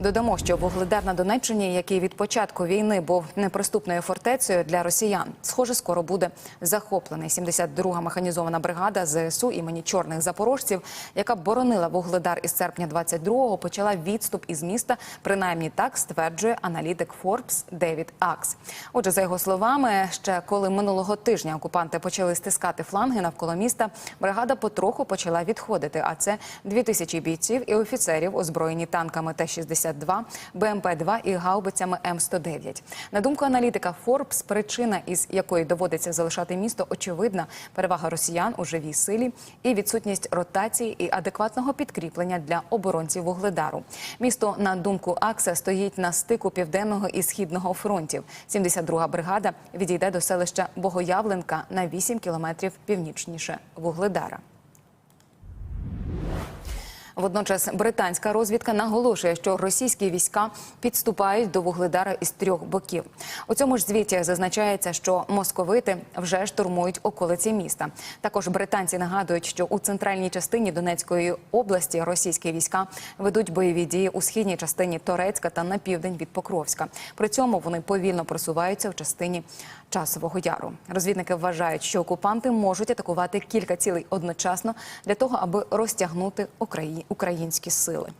Додамо, що Вугледар на Донеччині, який від початку війни був неприступною фортецею для росіян, схоже, скоро буде захоплений. 72-га механізована бригада ЗСУ імені чорних запорожців, яка боронила Вугледар із серпня 22-го, почала відступ із міста. Принаймні так стверджує аналітик Форбс Девід Акс. Отже, за його словами, ще коли минулого тижня окупанти почали стискати фланги навколо міста, бригада потроху почала відходити. А це 2000 бійців і офіцерів, озброєні танками Т-62, БМП-2 і гаубицями М109. На думку аналітика Форбс, причина, із якої доводиться залишати місто, очевидна перевага росіян у живій силі і відсутність ротації і адекватного підкріплення для оборонців Вугледару. Місто, на думку Акса, стоїть на стику південного і східного фронтів. 72-га бригада відійде до селища Богоявленка на 8 кілометрів північніше Вугледара. Водночас британська розвідка наголошує, що російські війська підступають до Вугледара із трьох боків. У цьому ж звіті зазначається, що московити вже штурмують околиці міста. Також британці нагадують, що у центральній частині Донецької області російські війська ведуть бойові дії у східній частині Торецька та на південь від Покровська. При цьому вони повільно просуваються в частині часового яру. Розвідники вважають, що окупанти можуть атакувати кілька цілей одночасно для того, аби розтягнути Украї- українські сили.